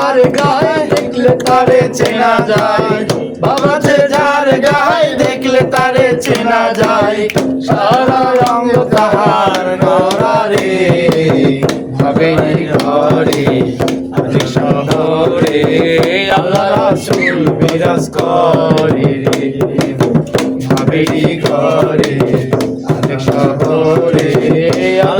যার গায়ে দেখলে তারে চেনা যায়। বাবা যে যার গায়ে দেখলে তারে চেনা যায়। সারা রঙ তাহার নরারে ভাবে ঘরে অনেক শহরে আল্লাহ রাসূল বিরাজ করে ভাবেরি ঘরে অনেক শহরে আল্লাহ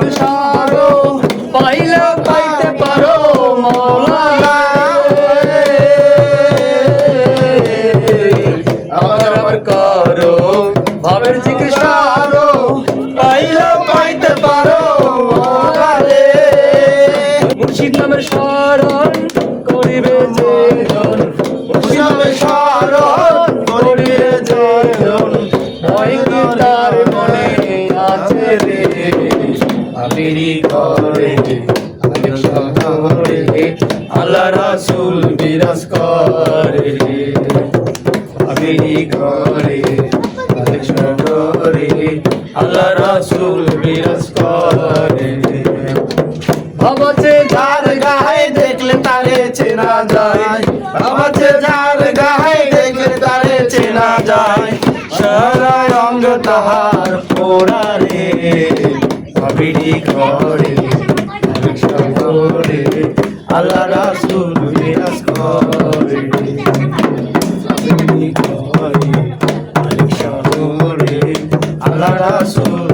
নামের স্মরণ করিবে যে জন। নামের স্মরণ করিবে যে জন। ভয় আল্লাহ রাসূল বিরাজ করে। আবিরি করে আল্লাহ রাসূল বিরাজ করে। চেনা যায়। তারে চেনা যায়। সারা অঙ্গ তাহার পোড়া রে ভাবিরি ঘরে শহরে আল্লাহ রাসূল বিরাজ করে। আল্লাহ রাসূল